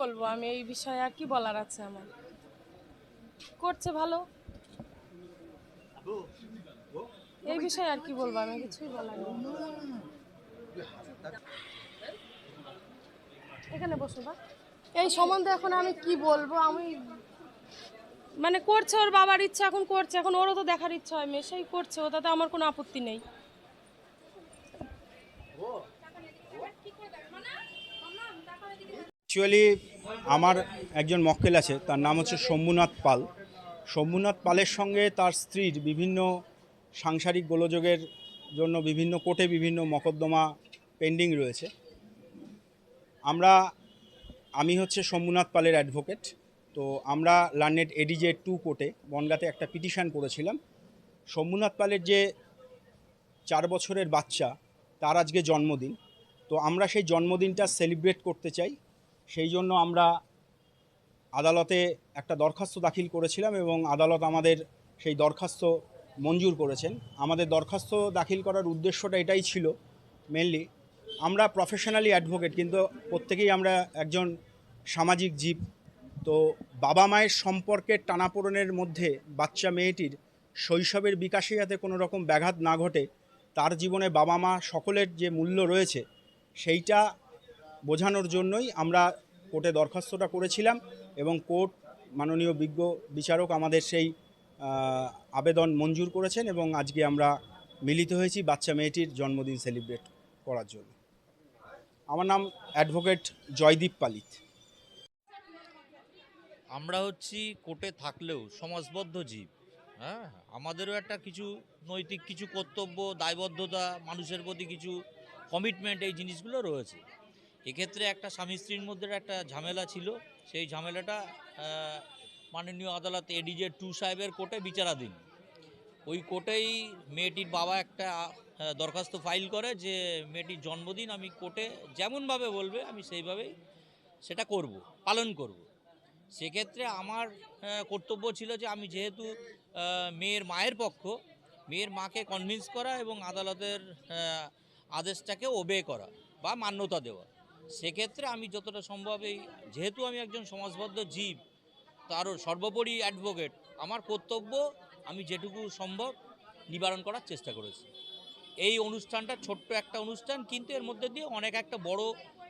বলব, আমি এই বিষয়ে আর কি বলার আছে আমার? করছে ভালো। এই বিষয়ে আর কি বলব, আমি কিছুই বলার এখানে বসো বা। এই সম্বন্ধে এখন আমি কি বলব, আমি মানে করছে ওর বাবার ইচ্ছা, এখন করছে, এখন ওরও তো দেখার ইচ্ছা হয় মেয়ে, সেই করছে, ওটাতে আমার কোনো আপত্তি নেই। অ্যাকচুয়ালি আমার একজন মক্কেল আছে, তার নাম হচ্ছে শম্ভুনাথ পাল। শম্ভুনাথ পালের সঙ্গে তার স্ত্রীর বিভিন্ন সাংসারিক গোলযোগের জন্য বিভিন্ন কোর্টে বিভিন্ন মকদ্দমা পেন্ডিং রয়েছে। আমরা, আমি হচ্ছে শম্ভুনাথ পালের অ্যাডভোকেট তো আমরা লার্নেট এডিজে টু কোর্টে বনগাতে একটা পিটিশন করেছিলাম। শম্ভুনাথ পালের যে চার বছরের বাচ্চা, তার আজকে জন্মদিন। তো আমরা সেই জন্মদিনটা সেলিব্রেট করতে চাই। সেই জন্য আমরা আদালতে একটা দরখাস্ত দাখিল করেছিলাম এবং আদালত আমাদের সেই দরখাস্ত মঞ্জুর করেছেন। আমাদের দরখাস্ত দাখিল করার উদ্দেশ্যটা এটাই ছিল মেনলি আমরা প্রফেশনালি অ্যাডভোকেট কিন্তু প্রত্যেকেই আমরা একজন সামাজিক জীব। তো বাবা মায়ের সম্পর্কের টানাপোড়েনের মধ্যে বাচ্চা মেয়েটির শৈশবের বিকাশে যাতে কোনো রকম ব্যাঘাত না ঘটে, তার জীবনে বাবা মা সকলের যে মূল্য রয়েছে, সেইটা বোঝানোর জন্যই আমরা কোর্টে দরখাস্তটা করেছিলাম এবং কোর্ট মাননীয় বিজ্ঞ বিচারক আমাদের সেই আবেদন মঞ্জুর করেছেন এবং আজকে আমরা মিলিত হয়েছি বাচ্চা মেয়েটির জন্মদিন সেলিব্রেট করার জন্য। আমার নাম অ্যাডভোকেট জয়দীপ পালিত। আমরা হচ্ছি কোর্টে থাকলেও সমাজবদ্ধ জীব হ্যাঁ? আমাদেরও একটা কিছু নৈতিক কিছু কর্তব্য, দায়বদ্ধতা, মানুষের প্রতি কিছু কমিটমেন্ট এই জিনিসগুলো রয়েছে। এক্ষেত্রে একটা স্বামী স্ত্রীর মধ্যে একটা ঝামেলা ছিল। সেই ঝামেলাটা মাননীয় আদালত এডিজে টু সাহেবের কোর্টে বিচারাধীন। ওই কোর্টেই মেয়েটির বাবা একটা দরখাস্ত ফাইল করে যে, মেয়েটির জন্মদিন আমি কোর্টে যেমনভাবে বলবে, আমি সেইভাবেই সেটা করব, পালন করব। সেক্ষেত্রে আমার কর্তব্য ছিল যে, আমি যেহেতু মেয়ের মায়ের পক্ষ, মেয়ের মাকে কনভিন্স করা এবং আদালতের আদেশটাকে ওবে করা বা মান্যতা দেওয়া। সেক্ষেত্রে আমি যতটা সম্ভব এই, যেহেতু আমি একজন সমাজবদ্ধ জীব, তারও সর্বোপরি অ্যাডভোকেট আমার কর্তব্য আমি যেটুকু সম্ভব নিবারণ করার চেষ্টা করেছি। এই অনুষ্ঠানটা ছোট্ট একটা অনুষ্ঠান, কিন্তু এর মধ্যে দিয়ে অনেক একটা বড়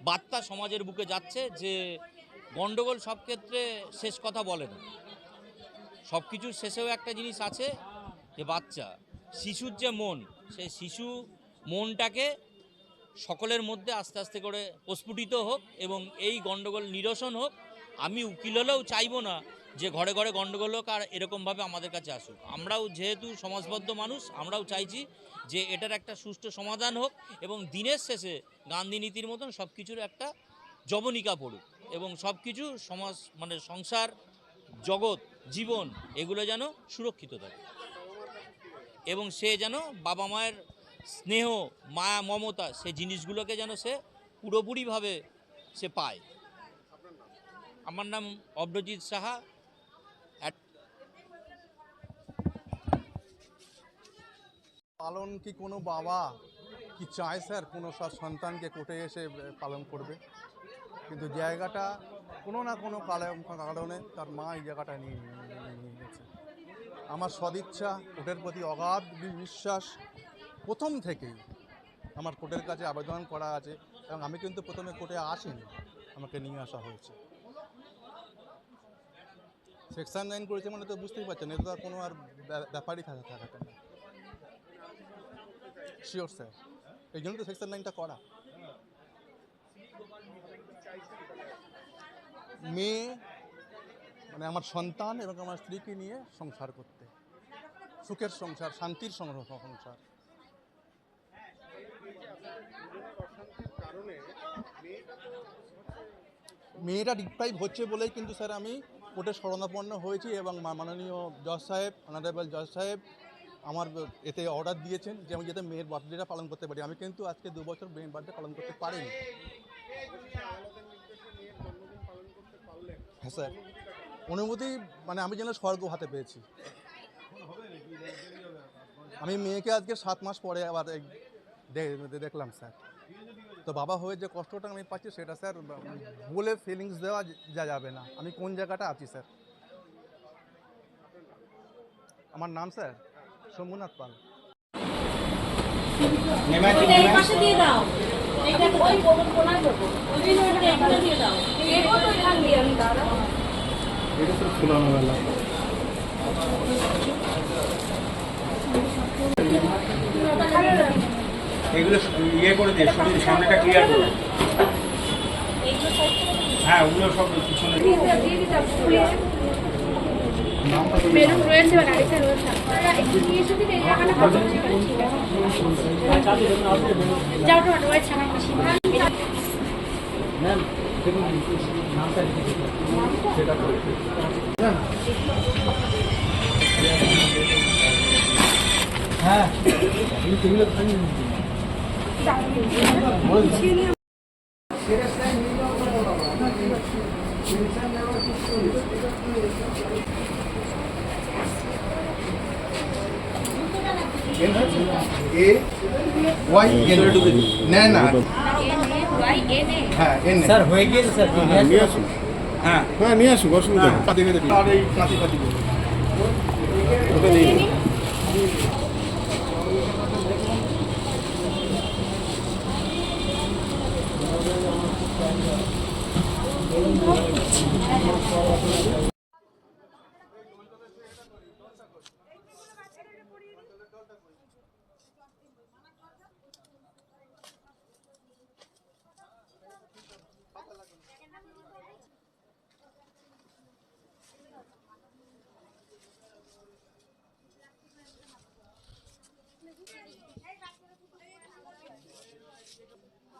বার্তা সমাজের বুকে যাচ্ছে যে গণ্ডগোল সব ক্ষেত্রে শেষ কথা বলে না। সব কিছুর শেষেও একটা জিনিস আছে যে, বাচ্চা, শিশুর যে মন, সেই শিশু মনটাকে সকলের মধ্যে আস্তে আস্তে করে প্রস্ফুটিত হোক এবং এই গণ্ডগোল নিরসন হোক, আমি উকিল হলেও চাইব না যে ঘরে ঘরে গণ্ডগোল হোক আর এরকমভাবে আমাদের কাছে আসুক। আমরাও যেহেতু সমাজবদ্ধ মানুষ, আমরাও চাইছি যে এটার একটা সুষ্ঠু সমাধান হোক এবং দিনের শেষে গান্ধী নীতির মতন সব কিছুর একটা জবনিকা পড়ুক এবং সব কিছু সমাজ মানে সংসার, জগৎ, জীবন, এগুলো যেন সুরক্ষিত থাকে এবং সে যেন বাবা মায়ের স্নেহ মায়া মমতা সেই জিনিসগুলোকে যেন সে পুরোপুরিভাবে সে পায়। আমার নাম অব্রজিৎ সাহা। পালন কি কোনো বাবা কি চায়, স্যার? কোনো সন্তানকে কোর্টে এসে পালন করবে? কিন্তু জায়গাটা কোনো না কোনো কারণে তার মা এই জায়গাটা নিয়ে নিয়ে- গেছে আমার সদিচ্ছা, কোর্টের প্রতি অগাধ বিশ্বাস প্রথম থেকেই আমার কোর্টের কাছে আবেদন করা আছে এবং আমি কিন্তু প্রথমে কোর্টে আসিনি, আমাকে নিয়ে আসা হয়েছে। সেকশন নাইন করেছে মানে তো বুঝতেই পারছেন, এটা তো আর কোনো আর ব্যা- ব্যাপারই থাকা থাকাটা না শিওর স্যার এই জন্য তো সেকশন নাইনটা করা। মেয়ে মানে আমার সন্তান এবং আমার স্ত্রীকে নিয়ে সংসার করতে। সুখের সংসার, শান্তির সং- মেয়েটা ডিপ্রাইভ হচ্ছে বলেই কিন্তু স্যার আমি কোর্টে শরণাপন্ন হয়েছি এবং মাননীয় জজ সাহেব অনারেবল জজ সাহেব আমার এতে অর্ডার দিয়েছেন যে আমি যাতে মেয়ের বার্থডেটা পালন করতে পারি। আমি কিন্তু আজকে দু বছর মেয়ের বার্থডে পালন করতে পারিনি। হ্যাঁ স্যার অনুভূতি মানে আমি যেন স্বর্গ হাতে পেয়েছি। আমি মেয়েকে আজকে সাত মাস পরে আবার দেখলাম স্যার তো বাবা হয়ে যে কষ্টটা আমি পাচ্ছি সেটা স্যার বলে ফিলিংস দেওয়া যা যাবে না। আমি কোন জায়গাটা আছি স্যার? আমার নাম স্যার শম্ভুনাথ পাল। এই এগুলো ইয়ে করে দিয়ে শরীর সামনেটা ক্লিয়ার করে হ্যাঁ ওগুলো সব পিছনে রয়েছে বা গাড়িতে রয়েছে। একটু নিয়ে এসে দিলে এই জায়গাটা হবে যাও তো রয়েছে আমার মাসি এ ওয়াই এন না না হ্যাঁ এন স্যার হয়ে গিয়েছে স্যার নিয়ে আসুন। হ্যাঁ। হ্যাঁ নিয়ে আসুন অসুবিধা আর এই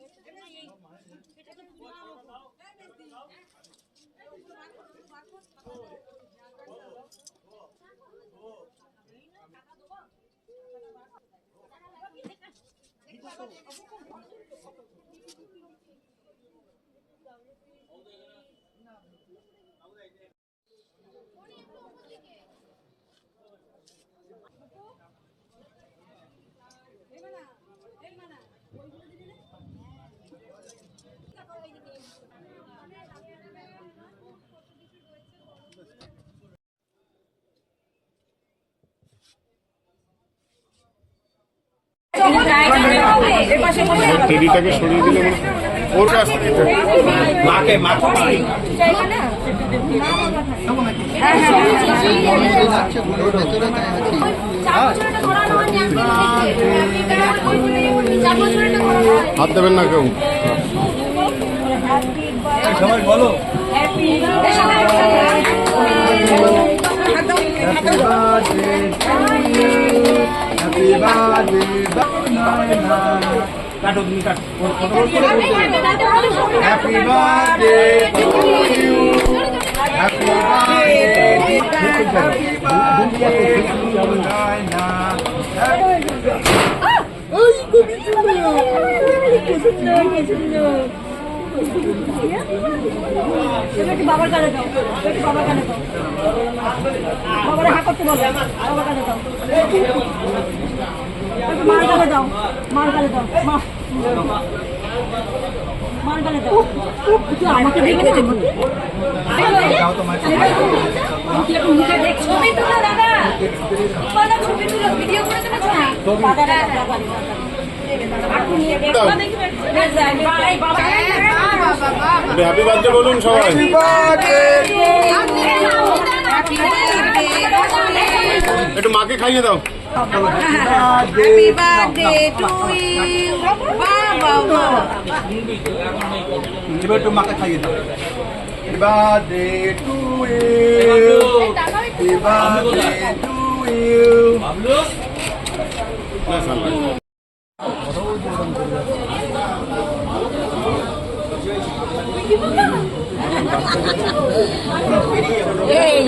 ওটা নেই টেডিটাকে সরিয়ে দিলে ওর কাছ থেকে। মাকে মাকে। হাত দেবেন না কেউ। সবাই বলো। কাটো তুমি কাটো happy birthday to you happy বাবার কাছে দাও বাবার কাছে দাও বাবার হা করতে বলো বাবার কাছে দাও মার দাও মার দাও মা। মার কাছে দাও আমাকে দেখে মুখে দেখ দাদা। দাদা ছবি তুলো ভিডিও করে দাদা বাবা হ্যাপি বার্থডে বলুন সবাই। একটু মাকে খাইয়ে দাও। Happy birthday to you. Wow, wow, wow. এবার তো মাকে খাইয়ে দাও birthday to you. Happy birthday to you. এই